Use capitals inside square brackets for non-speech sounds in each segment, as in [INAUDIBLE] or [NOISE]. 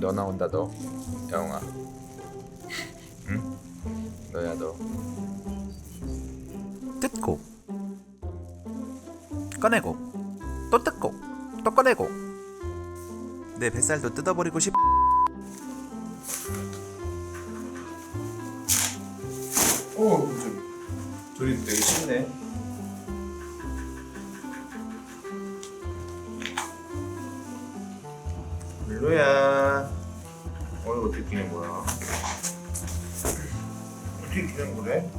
너 나온다 너? 야옹아. 응? 너야 너. 뜯고 꺼내고 또 뜯고 또 꺼내고 내 뱃살도 뜯어버리고 싶 오 좀, 조리 되게 쉽네. 별로야 오늘 어떻게 끼는 거야. 어떻게 끼는 거래?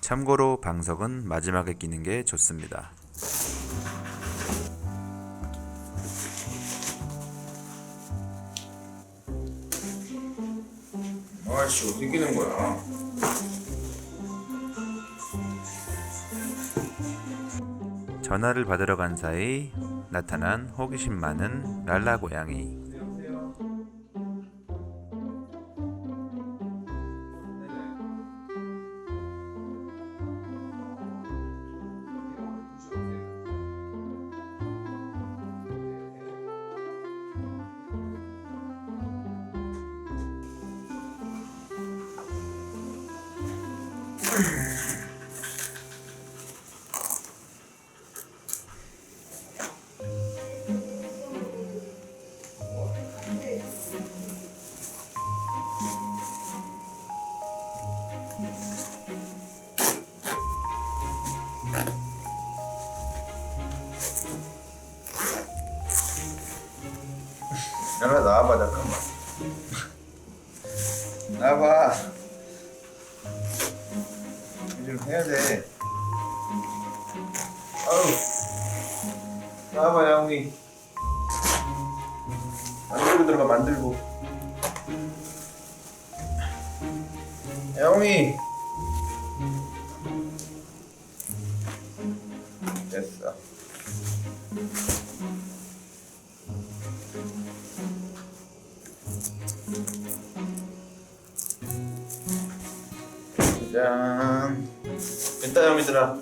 참고로 방석은 마지막에 끼는 게 좋습니다. 아씨 어떻게 끼는 거야. 전화를 받으러 간 사이 나타난 호기심 많은 랄라 고양이 나 나와봐 잠깐만. 나와봐 좀 해야 돼. 아우. 나와봐 야옹이 만들고 들어가 만들고. 야옹이 됐어. 짠. 됐다 영미들아.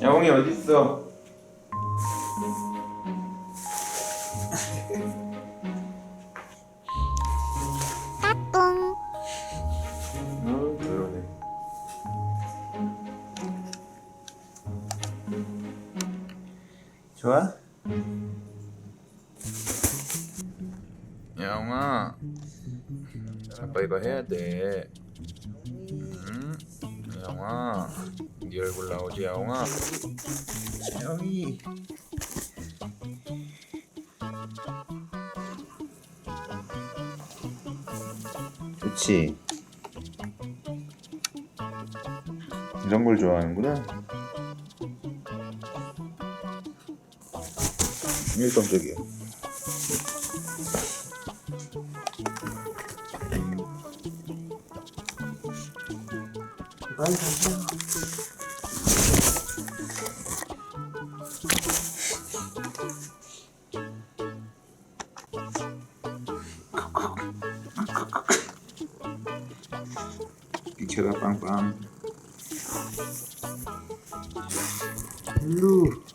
야옹이 어디 있어? 어, [LAUGHS] 좋아? 야옹아, 아빠 이거 해야 돼. 응? 야옹아, 네 얼굴 나오지 야옹아? 야옹이. 그치. 이런 걸 좋아하는구나. 일 깜짝이야. 빨리 가세요. 비켜가 빵빵. 일로.